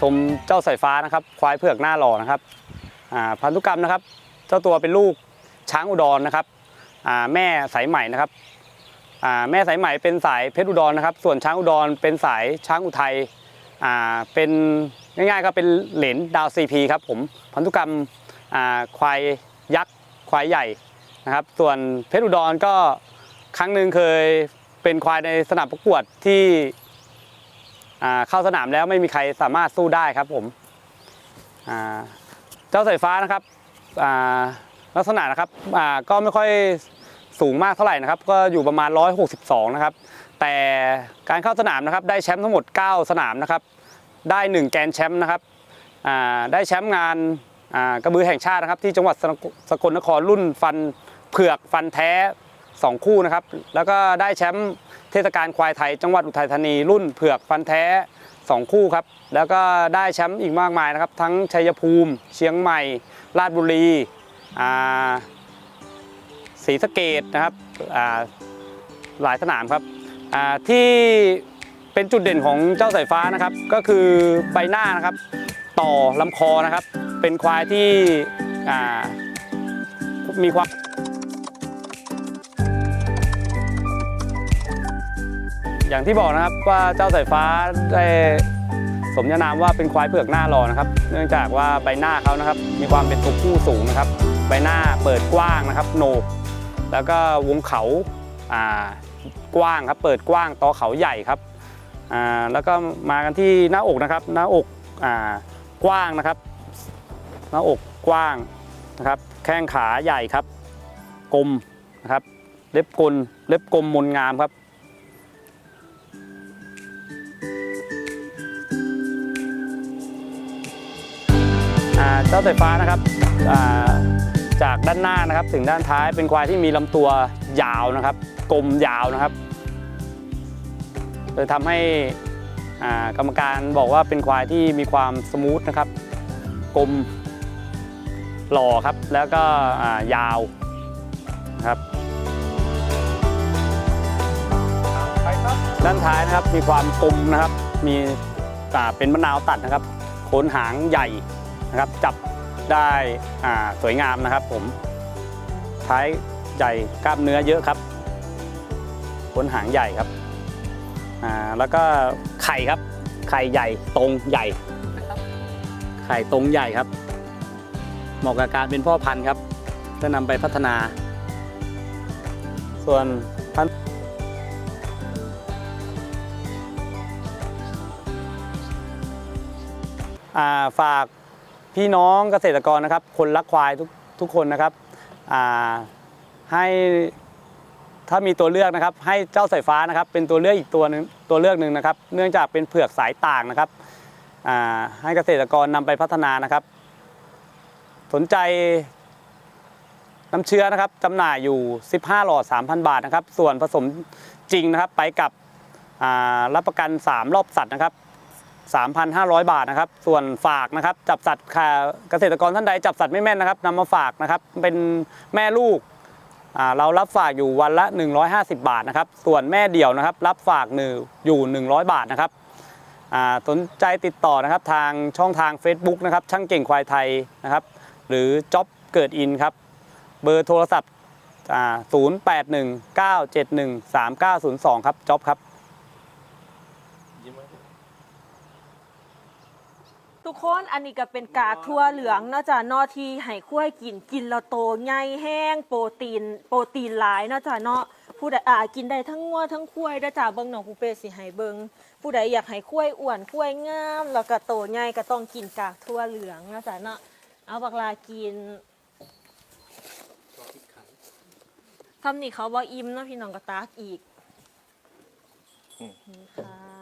ชมเจ้าสายฟ้านะครับ ควายเผือกหน้าหล่อนะครับพันธุกรรมนะครับ เจ้าตัวเป็นลูกช้างอุดรนะครับแม่สายใหม่นะครับแม่สายใหม่เป็นสายเพชรอุดรนะครับ ส่วนช้างอุดรเป็นสายช้างอุทัยเป็นง่ายๆก็เป็นเหรนดาวซีพีครับผมพันธุกรรมควายยักษ์ควายใหญ่นะครับ ส่วนเพชรอุดรก็ครั้งหนึ่งเคยเป็นควายในสนามประกวดที่ เข้าสนามแล้วไม่มีใครสามารถสู้ได้ครับผมเจ้าสายฟ้านะครับลักษณะนะครับก็ไม่ค่อยสูงมากเท่าไหร่นะครับ ก็อยู่ประมาณ 162 นะครับ แต่การเข้าสนามนะครับ ได้แชมป์ทั้งหมด 9 สนามนะครับ ได้ 1 แกนแชมป์นะครับได้แชมป์งานกระบือแห่งชาตินะครับ ที่จังหวัดสกลนครรุ่นฟันเผือกฟันแท้ 2 คู่นะครับ แล้วก็ได้แชมป์เทศกาลควายไทย จังหวัดอุทัยธานีรุ่นเผือกฟันแท้ 2 คู่ครับ แล้วก็ได้แชมป์อีกมากมายนะครับ ทั้งชัยภูมิ เชียงใหม่ ราชบุรีศรีสะเกดนะครับหลายสนามครับที่เป็นจุดเด่นของเจ้าสายฟ้านะครับ ก็คือใบหน้านะครับ ต่อลำคอนะครับ เป็นควายที่มีความ อย่างที่บอกนะครับว่าเจ้าสายฟ้าได้สมญานามว่าเป็นควายเผือกหน้ารอนะครับ เนื่องจากว่าใบหน้าเขานะครับ มีความเป็นตัวผู้สูงนะครับ ใบหน้าเปิดกว้างนะครับโหนกแล้วก็วงเขาอ่ากว้างครับ เปิดกว้างตอเขาใหญ่ครับอ่าแล้วก็มากันที่หน้าอกนะครับ หน้าอกอ่ากว้างนะครับ หน้าอกกว้างนะครับ แข้งขาใหญ่ครับ กลมนะครับ เล็บกล เล็บกลมมนงามครับ เจ้าสายฟ้านะครับจากด้านหน้านะครับถึงด้านท้ายเป็นควายที่มีลำตัวยาวนะครับ กลมยาวนะครับเลยทำให้กรรมการบอกว่าเป็นควายที่มีความสมูทนะครับ กลมหล่อครับ แล้วก็ยาวนะครับด้านท้ายนะครับมีความกลมนะครับ มีเป็นมะนาวตัดนะครับโคนหางใหญ่ นะครับ จับได้สวยงามนะครับ ผมท้ายใหญ่กล้ามเนื้อเยอะครับขนหางใหญ่ครับแล้วก็ไข่ครับ ไข่ใหญ่ตรงใหญ่ไข่ตรงใหญ่ครับ เหมาะกับการเป็นพ่อพันธุ์ครับจะนำไปพัฒนา ส่วนพันธุ์ฝาก พี่น้องเกษตรกรนะครับ คนรักควายทุกทุกคนนะครับให้ถ้ามีตัวเลือกนะครับ ให้เจ้าสายฟ้านะครับ เป็นตัวเลือกอีกตัวหนึงตัวเลือกหนึ่งนะครับ เนื่องจากเป็นเผือกสายต่างนะครับให้เกษตรกรนำไปพัฒนานะครับ สนใจน้ำเชื้อนะครับจำหน่ายอยู่ 15 หลอด 3,000 บาทนะครับ ส่วนผสมจริงนะครับ ไปกับรับประกัน 3 รอบสัตว์นะครับ 3,500 บาทนะครับ ส่วนฝากนะครับ จับสัตว์ค่ะเกษตรกรท่านใดจับสัตว์ไม่แม่นนะครับนำมาฝากนะครับ เป็นแม่ลูกอ่าเรารับฝากอยู่วันละ 150 บาทนะครับ ส่วนแม่เดี่ยวนะครับ รับฝากหนึ่งอยู่ 100 บาทนะครับอ่าสนใจติดต่อนะครับทางช่องทาง Facebook นะครับ ช่างเก่งควายไทยนะครับ หรือจ็อบเกิดอินครับ เบอร์โทรศัพท์อ่า0819713902 ครับจ็อบครับ ทุกคนอันนี้ก็เป็นกากทั่วเหลืองเนาะจ้ะเนอที่ให้คุ้ยกินกินแล้วโตใหญ่แห้งโปรตีน โปรตีนหลายเนาะจ้ะเนาะผู้ใดอ่ากินได้ทั้งงัวทั้งคุ้ยเด้อจ้ะเบิ่งน้องผู้เป้สิให้เบิ่งผู้ใดอยากให้คุ้ยอ้วนคุ้ยงามแล้วก็โตใหญ่ก็ต้องกินกากทั่วเหลืองเนาะจ้ะเนาะเอาบักลากินทำนี่เขาบ่อิ่มเนาะพี่น้องก็ตากอีกนี่ค่ะ